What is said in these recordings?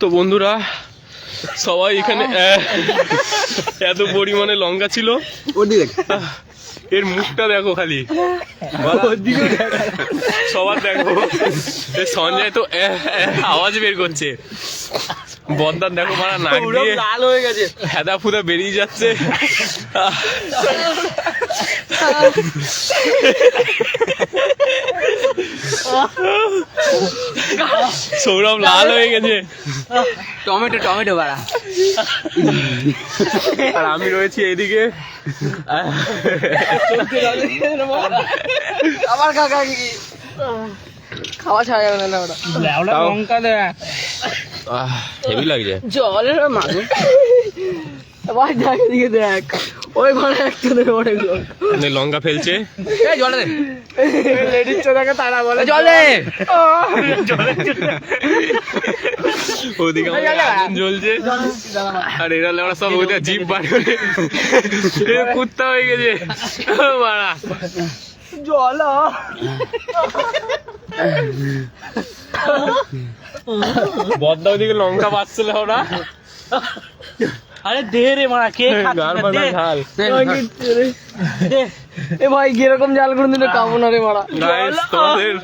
তো বন্ধুরা সবাই এখানে এত পরিমাণে লঙ্কা ছিল। এর মুখটা দেখো খালি। সবার দেখো। সঞ্জয় তো আওয়াজ বের করছে। বদ্দার দেখো মারা নাক দিয়ে লাল হয়ে গেছে। হেদা ফুদা বেরিয়ে যাচ্ছে। সৌরভ লাল হয়ে গেছে। টমেটো টমেটো বাড়া। আর আমি রয়েছি এইদিকে আবার কাকা কি? খাওয়া ছাড়া যাবে না ওটা লঙ্কা দেয় হেভি লাগছে। জলের ভাই দেখ দিকে দেখ। ওই ঘরে একটা দেবে অনেক লোক মানে লঙ্কা ফেলছে। এই জলে লেডিস চোদাকে তারা বলে জলে ওদিকে জ্বলছে। আর এরা লেওড়া সব ওদের জিপ বার করে। কুত্তা হয়ে গেছে। বাড়া। জল বদ্দা ওদিকে লঙ্কা পাচ্ছিল ওরা। আরে দে রে মারা কে ঝাল। এ ভাই কীরকম জাল করে দিলে কামো না রে মারা। গাইস তোমাদের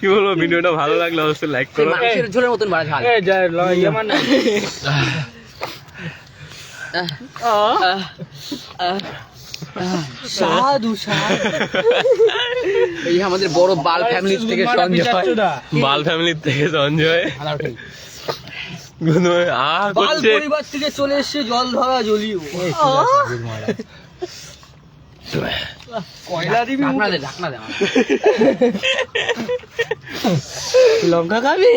কি বলব ভিডিওটা ভালো লাগলে অবশ্যই লাইক করো। ঝোলের মতন মারা ঝাল। সাধু সাধু। এই আমাদের বড় বাল ফ্যামিলি থেকে সঞ্জয়। বাল ফ্যামিলির থেকে সঞ্জয়। গুনু আ বাল পরিবার থেকে চলে এসেছে জল ধরা জ্বলিও কয়লা দিবি ঢাকনা দে ঢাকনা দে লঙ্কা খাবি?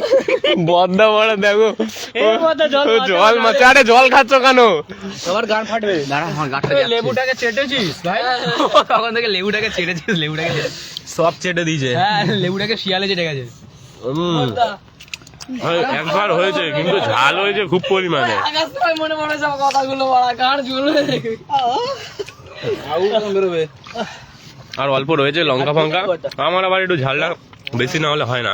বদ্দা বড়া দেখো। জল জল আরে জল খাচ্ছ কেন? সবার গান ফাটবে। দাঁড়া আমার গানটা লেবুটাকে চেটেছিস ভাই? তখন থেকে লেবুটাকে চেটেছিস লেবুটাকে সব চেটে দিয়েছে। হ্যাঁ লেবুটাকে শিয়ালে চেটে গেছে। একবার হয়েছে কিন্তু ঝাল হয়েছে খুব পরিমাণে। মনে মনে সব কথাগুলো বলা গান ঝুলে আর অল্প রয়েছে লঙ্কা ফঙ্কা। আমার আবার একটু ঝালটা বেশি না হলে হয় না।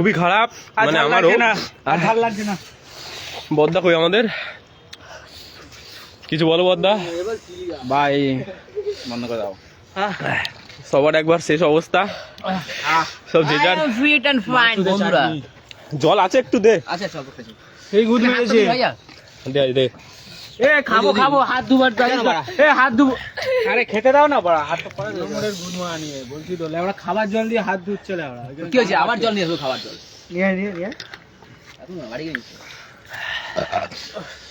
খুবই খারাপ। মানে আমারও। আর ভালো লাগছে না। বদ্দা কই আমাদের? কিছু বলো বদ্দা। ভাই বন্ধ করে দাও। সবার একবার শেষ অবস্থা। সব যে যার। ফিট এন্ড ফাইন জল আছে একটু দে। আচ্ছা চল খাচ্ছি এই গুদ মেরেছে। দে দে। এ খাব খাব হাত দুবার কেন বাড়া? এ হাত দুব আরে খেতে দাও না বাড়া হাত তো পরে নম্বরের গুদ নিয়ে বলছি তো লেবড়া খাবার জল দিয়ে হাত ধুচ্ছে লেবড়া কি হয়েছে? আবার জল নিয়ে আসব খাবার জল? নিয়ে নিয়ে নিয়ে এখন বাড়ি গেছি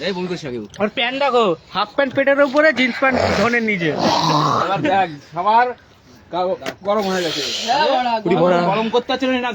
এই বমি করছি আগে আর প্যান্ট দেখো হাফ প্যান্ট পেটের উপরে জিন্স প্যান্ট ধনের নিচে দেখ খাবার গরম হয়ে গেছে। গরম করতে না?